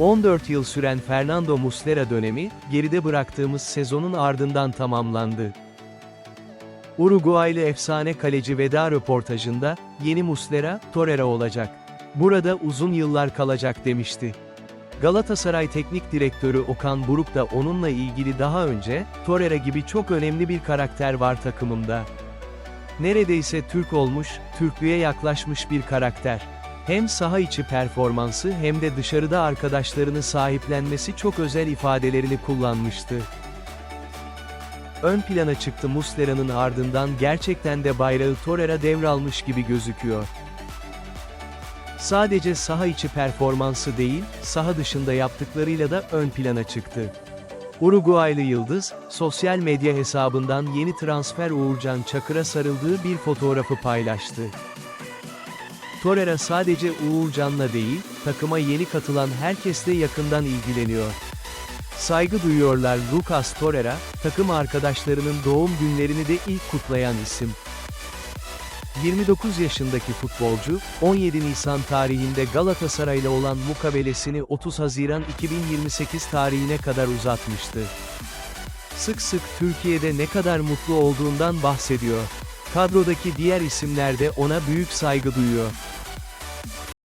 14 yıl süren Fernando Muslera dönemi, geride bıraktığımız sezonun ardından tamamlandı. Uruguaylı efsane kaleci veda röportajında, yeni Muslera, Torreira olacak. Burada uzun yıllar kalacak demişti. Galatasaray Teknik Direktörü Okan Buruk da onunla ilgili daha önce, Torreira gibi çok önemli bir karakter var takımımda. Neredeyse Türk olmuş, Türklüğe yaklaşmış bir karakter. Hem saha içi performansı hem de dışarıda arkadaşlarını sahiplenmesi çok özel ifadelerini kullanmıştı. Ön plana çıktı Muslera'nın ardından gerçekten de bayrağı Torreira devralmış gibi gözüküyor. Sadece saha içi performansı değil, saha dışında yaptıklarıyla da ön plana çıktı. Uruguaylı Yıldız, sosyal medya hesabından yeni transfer Uğurcan Çakır'a sarıldığı bir fotoğrafı paylaştı. Torreira sadece Uğurcan'la değil, takıma yeni katılan herkesle yakından ilgileniyor. Saygı duyuyorlar Lucas Torreira, takım arkadaşlarının doğum günlerini de ilk kutlayan isim. 29 yaşındaki futbolcu, 17 Nisan tarihinde Galatasaray ile olan mukabelesini 30 Haziran 2028 tarihine kadar uzatmıştı. Sık sık Türkiye'de ne kadar mutlu olduğundan bahsediyor. Kadrodaki diğer isimler de ona büyük saygı duyuyor.